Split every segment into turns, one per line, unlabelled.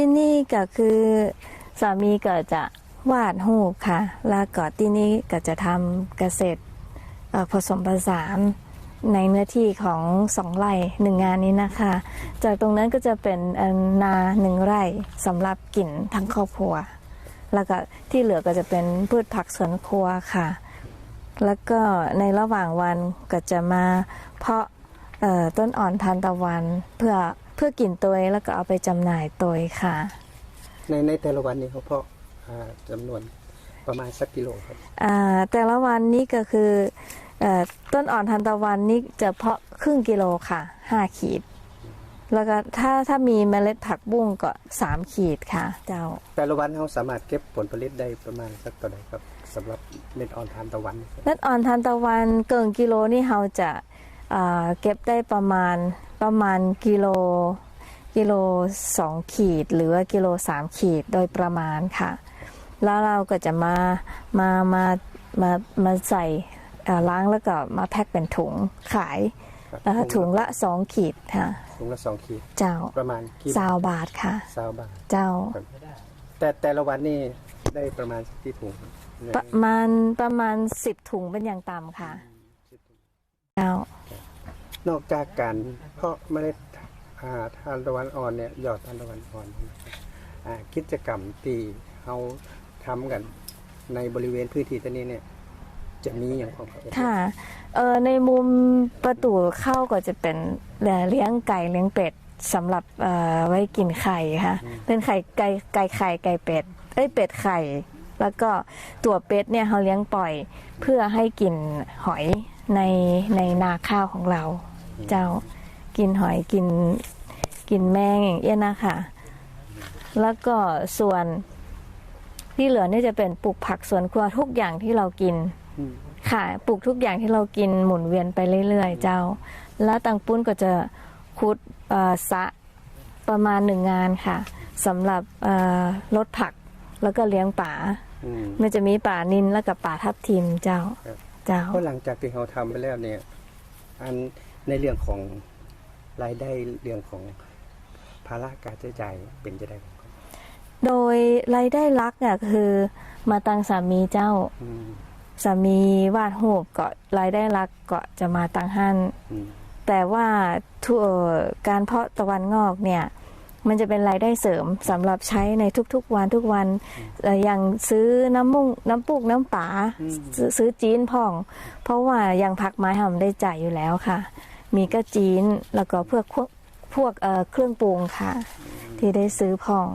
ที่นี่ก็คือสามีก็จะวาดรูปค่ะ แล้วก็ที่นี่ก็จะทำเกษตรผสมผสานในเนื้อที่ของสองไร่หนึ่งงานนี้นะคะ จากตรงนั้นก็จะเป็นนาหนึ่งไร่สำหรับกินทั้งครอบครัว แล้วก็ที่เหลือก็จะเป็นพืชผักสวนครัวค่ะ แล้วก็ในระหว่างวันก็จะมาเพาะต้นอ่อนทานตะวันเพื่อ เพื่อกินตัวเองแล้วก็เอาไปจำหน่ายตัวเองค่ะ
ในในแต่ละวันนี้เขาเพาะอ่าจำนวนประมาณสักกิโลครับ
อ่าแต่ละวันนี้ก็คือเอ่อต้นอ่อนทานตะวันนี่จะเพาะครึ่งกิโลค่ะห้าขีด แล้วก็ถ้าถ้ามีเมล็ดผักบุ้งก็สามขีดค่ะ เจ้า
แต่ละวันเขาสามารถเก็บผลผลิตได้ประมาณสักเท่าไหร่ครับสำหรับเม็ดอ่อนทานตะวันนี่ครับ
เม็ดอ่อนทานตะวันเกินกิโลนี่เราจะอ่าเก็บได้ประมาณ ประมาณกิโลกิโลสองขีด หรือว่ากิโลสามขีดโดยประมาณค่ะ แล้วเราก็จะมามามามามาใส่อ่าล้างแล้วก็มาแพ็คเป็นถุงขาย
ครับ
แล้วก็ถุงละสองขีดค่ะ
ถุงละสองขีด
เจ้า
ประมาณกี่
สาวบาทค่ะ
สาวบาท
เจ้า
ครับแต่แต่ละวันนี่ได้ประมาณสักกี่ถุง
ประมาณประมาณสิบถุงเป็นอย่างต่ำค่ะ เจ้า
นอกจากการเพาะเมล็ดอ่าทานตะวันอ่อนเนี่ยหยอดทานตะวันอ่อนนะครับอ่ากิจกรรมที่เขาทำกันในบริเวณพื้นที่ตัวนี้เนี่ยจะมีอย่างของเขา
ค่ะเออในมุมประตูเข้าก็จะเป็นเอ่อเลี้ยงไก่เลี้ยงเป็ดสำหรับเอ่อไว้กินไข่ค่ะเป็นไข่ไก่ไก่ไข่ไก่เป็ดเอ้ยเป็ดไข่ แล้วก็ตัวเป็ดเนี่ยเขาเลี้ยงปล่อยเพื่อให้กินหอยในในนาข้าวของเรา เจ้ากินหอยกินกินแมงอย่างเงี้ยนะคะ แล้วก็ส่วนที่เหลือเนี่ยจะเป็นปลูกผักสวนครัวทุกอย่างที่เรากิน
อืม
ค่ะปลูกทุกอย่างที่เรากินหมุนเวียนไปเรื่อยๆ เจ้า แล้วตังปุ้นก็จะคุดเอ่อสระประมาณหนึ่งงานค่ะสำหรับเอ่อลดผักแล้วก็เลี้ยงป่า
อืม
มันจะมีป่านินแล้วก็ป่าทับทิมเจ้า
ครับ
เจ้า
เพราะหลังจากที่เขาทำไปแล้วเนี่ย อัน ในเรื่องของรายได้เรื่องของภาระการใช้จ่ายเป็นจะได้บ้างครับ
โดยรายได้หลักเนี่ยคือมาตังสามีเจ้า
อืม
สามีวาดรูปก็รายได้หลักก็จะมาตังหัน
อืม
แต่ว่าทั่วการเพาะตะวันงอกเนี่ย มันจะเป็นรายได้เสริมสำหรับใช้ในทุกๆวันทุกวันเอ่ออย่างซื้อน้ำมุ้งน้ำปุกน้ำป๋าซื้อซื้อจีนพ่อง เพราะว่าอย่างผักไม้ทำได้จ่ายอยู่แล้วค่ะ มีก็จีนแล้วก็เพื่อพวกพวกเอ่อเครื่องปรุงค่ะ ที่ได้ซื้อพ่อง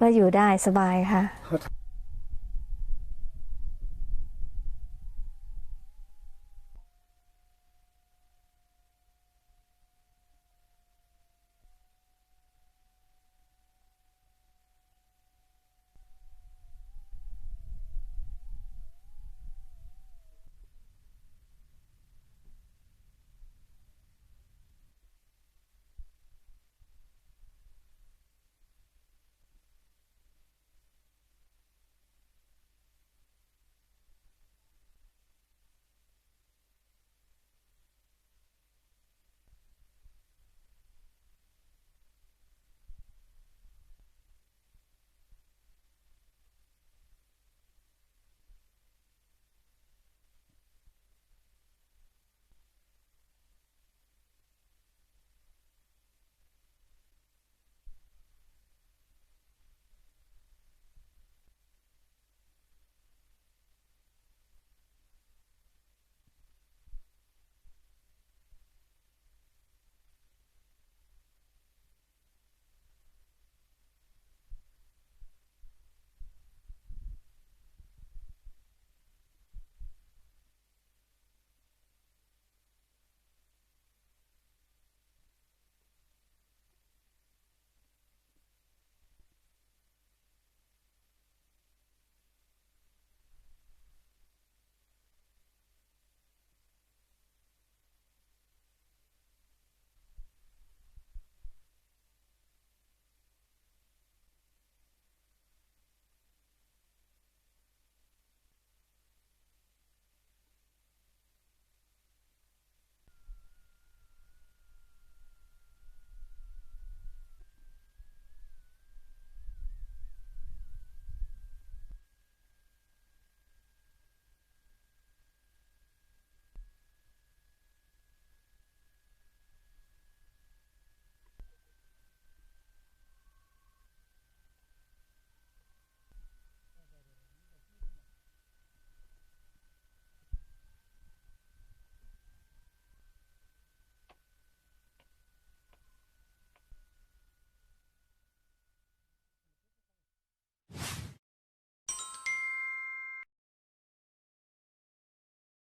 ก็อยู่ได้สบายค่ะ
เขาท